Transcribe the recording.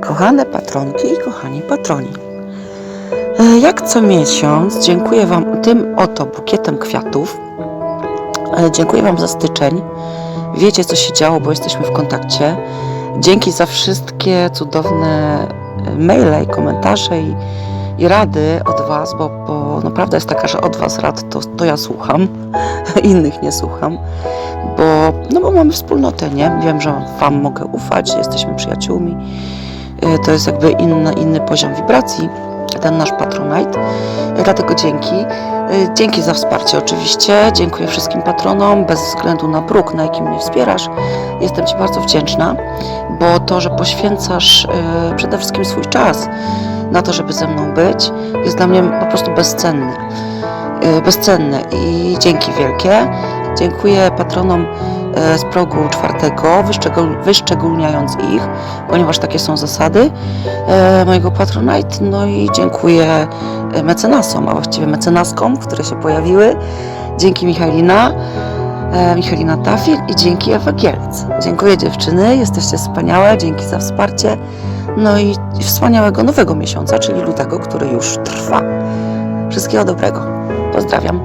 Kochane patronki i kochani patroni. e, Jak co miesiąc dziękuję Wam tym oto bukietem kwiatów. E, Dziękuję Wam za styczeń. Wiecie, co się działo, bo jesteśmy w kontakcie. Dzięki za wszystkie cudowne e, maile i komentarze i, i rady od Was, bo, bo naprawdę jest taka, że od Was rad to, to ja słucham, innych nie słucham, bo, no bo mamy wspólnotę, nie? Wiem, że Wam mogę ufać, jesteśmy przyjaciółmi. E, To jest jakby inny, inny poziom wibracji, ten nasz Patronite. Dlatego dzięki. E, Dzięki za wsparcie oczywiście. Dziękuję wszystkim patronom, bez względu na próg, na jakim mnie wspierasz. Jestem Ci bardzo wdzięczna, bo to, że poświęcasz e, przede wszystkim swój czas na to, żeby ze mną być, jest dla mnie po prostu bezcenny. Bezcenne i dzięki wielkie. Dziękuję patronom z progu czwartego, wyszczegól- wyszczególniając ich, ponieważ takie są zasady e, mojego Patronite. No i dziękuję e, mecenasom, a właściwie mecenaskom, które się pojawiły. Dzięki Michalina, e, Michalina Tafil i dzięki Ewa Gielc. Dziękuję dziewczyny, jesteście wspaniałe, dzięki za wsparcie. No i wspaniałego nowego miesiąca, czyli lutego, który już trwa. Wszystkiego dobrego. Pozdrawiam.